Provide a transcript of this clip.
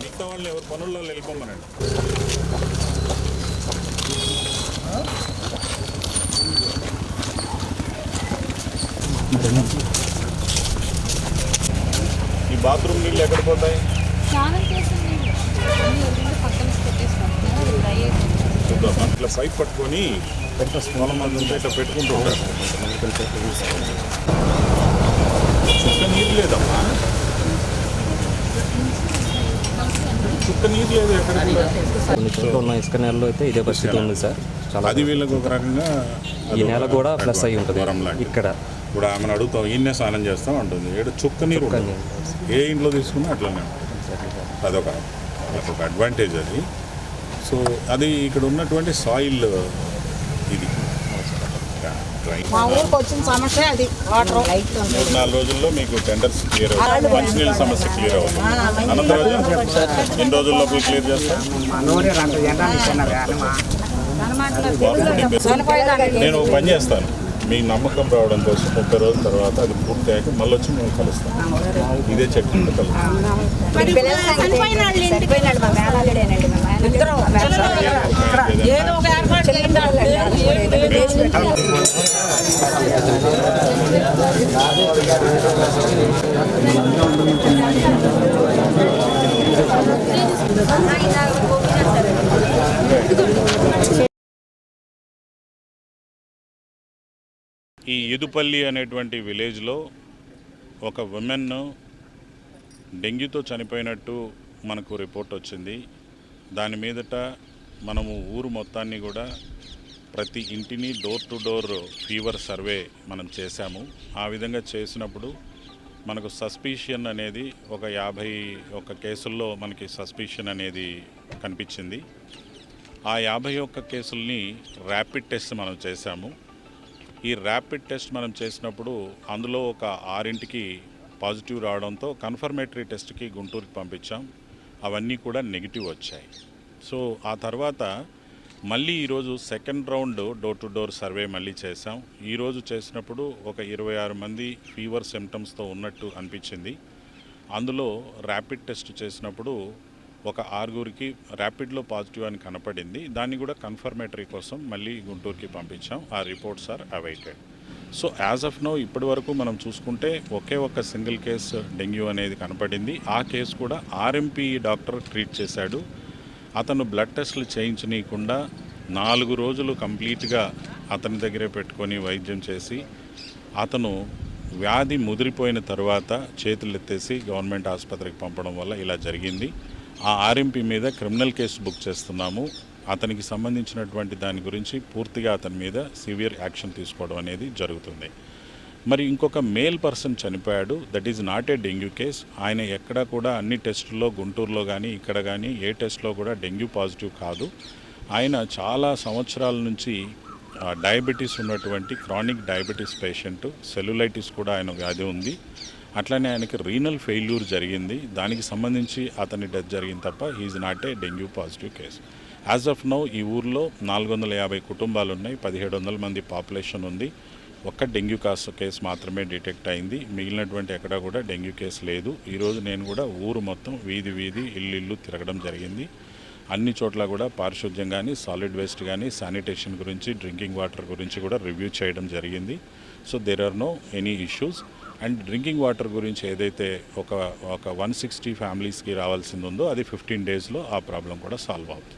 మిగతా వాళ్ళు ఎవరు పనుల్లో వెళ్ళిపోమనండి. ఈ బాత్రూమ్ నీళ్ళు ఎక్కడ పోతాయి? చూద్దాం. ఇట్లా పైప్ పట్టుకొని పొలం మంది ఉంటే. ఇట్లా పెట్టుకుంటూ ఉంటారు చుక్క నీరు లేదమ్మా చుక్క నీరు లేదు ఎక్కడ కూడా. కొన్ని చోట్ల ఉన్న ఇసుక నేలలో అయితే ఇదే పరిస్థితి ఉంది సార్. చాలా అది వీళ్ళకి ఒక రకంగా ఈ నేల కూడా ప్లస్ అయి ఉంటుంది. ఇక్కడ. ఇప్పుడు ఆమెను అడుగుతాం ఈయన్నే స్నానం చేస్తాం అంటుంది. ఏడు చుక్క నీరు. ఏ ఇంట్లో తీసుకున్నా అట్లనే ఉంటుంది. అదొక అదొక అడ్వాంటేజ్ అది. సో అది ఇక్కడ ఉన్నటువంటి సాయిల్ మా ఊరికి వచ్చిన సమస్య అది. వాటర్ మూడు నాలుగు రోజుల్లో మీకు టెండర్స్ క్లియర్ అవుతుంది మంచినీళ్ళ సమస్య క్లియర్ అవుతుంది. అనంతరం ఎన్ని రోజుల లోపల క్లియర్ చేస్తాం నేను ఒక పని చేస్తాను. మీ నమ్మకం రావడం కోసం ముప్పై రోజుల తర్వాత అది పూర్తి అయ్యాక మళ్ళీ వచ్చి మేము కలుస్తాం ఇదే చెట్టు కలుస్తాం ఏదో ఒక ఏర్పాటు చేయండి ఈ ఇదుపల్లి అనేటువంటి విలేజ్లో ఒక ఉమెన్ డెంగ్యూతో చనిపోయినట్టు మనకు రిపోర్ట్ వచ్చింది. దాని మీదట మనము ఊరు మొత్తాన్ని కూడా ప్రతి ఇంటిని door to door fever survey మనం చేశాము. ఆ విధంగా చేసినప్పుడు మనకు సస్పీషియన్ అనేది ఒక యాభై ఒక కేసుల్లో మనకి సస్పీషియన్ అనేది కనిపించింది. ఆ యాభై ఒక్క కేసుల్ని ర్యాపిడ్ టెస్ట్ మనం చేశాము. ఈ ర్యాపిడ్ టెస్ట్ మనం చేసినప్పుడు అందులో ఒక ఆరింటికి పాజిటివ్ రావడంతో కన్ఫర్మేటరీ టెస్ట్కి గుంటూరుకి పంపించాం. అవన్నీ కూడా నెగిటివ్ వచ్చాయి. సో ఆ తర్వాత మళ్ళీ ఈరోజు second round door to door survey మళ్ళీ చేసాం ఈరోజు చేసినప్పుడు ఒక ఇరవై ఆరు మంది ఫీవర్ సిమ్టమ్స్తో ఉన్నట్టు అనిపించింది. అందులో ర్యాపిడ్ టెస్ట్ చేసినప్పుడు ఒక ఆరుగురికి ర్యాపిడ్లో పాజిటివ్ అని కనపడింది. దాన్ని కూడా కన్ఫర్మేటరీ కోసం మళ్ళీ గుంటూరుకి పంపించాం. ఆ reports are awaited so as of now ఇప్పటి వరకు మనం చూసుకుంటే ఒకే ఒక సింగిల్ కేసు డెంగ్యూ అనేది కనపడింది. ఆ కేసు కూడా ఆర్ఎంపీ డాక్టర్ ట్రీట్ చేశాడు. అతను బ్లడ్ టెస్ట్లు చేయించనీయకుండా నాలుగు రోజులు కంప్లీట్గా అతని దగ్గరే పెట్టుకొని వైద్యం చేసి అతను వ్యాధి ముదిరిపోయిన తర్వాత చేతులు ఎత్తేసి గవర్నమెంట్ ఆసుపత్రికి పంపడం వల్ల ఇలా జరిగింది. ఆ ఆర్ఎంపీ మీద క్రిమినల్ కేసు బుక్ చేస్తున్నాము. అతనికి సంబంధించినటువంటి దాని గురించి పూర్తిగా అతని మీద సివియర్ యాక్షన్ తీసుకోవడం అనేది జరుగుతుంది. మరి ఇంకొక మేల్ పర్సన్ చనిపోయాడు. That is not a dengue case. ఆయన ఎక్కడ కూడా అన్ని టెస్టుల్లో గుంటూరులో కానీ ఇక్కడ కానీ ఏ టెస్ట్లో కూడా డెంగ్యూ పాజిటివ్ కాదు. ఆయన చాలా సంవత్సరాల నుంచి డయాబెటీస్ ఉన్నటువంటి క్రానిక్ డయాబెటీస్ పేషెంట్. సెల్యులైటిస్ కూడా ఆయన వ్యాధి ఉంది. అట్లనే ఆయనకి రీనల్ ఫెయిల్యూర్ జరిగింది. దానికి సంబంధించి అతని డెత్ జరిగింది తప్ప is not a dengue positive case as of now ఈ ఊర్లో నాలుగు వందల యాభై కుటుంబాలు ఉన్నాయి పదిహేడు వందల మంది పాపులేషన్ ఉంది. ఒక్క డెంగ్యూ కాసు కేసు మాత్రమే డిటెక్ట్ అయింది. మిగిలినటువంటి ఎక్కడా కూడా డెంగ్యూ కేసు లేదు. ఈరోజు నేను కూడా ఊరు మొత్తం వీధి వీధి ఇల్లు ఇల్లు తిరగడం జరిగింది. అన్ని చోట్ల కూడా పారిశుద్ధ్యం కానీ సాలిడ్ వేస్ట్ కానీ శానిటేషన్ గురించి డ్రింకింగ్ వాటర్ గురించి కూడా రివ్యూ చేయడం జరిగింది. So there are no any issues and drinking water గురించి ఏదైతే ఒక ఒక వన్ సిక్స్టీ ఫ్యామిలీస్కి రావాల్సింది ఉందో అది ఫిఫ్టీన్ డేస్లో ఆ ప్రాబ్లం కూడా సాల్వ్ అవుతుంది.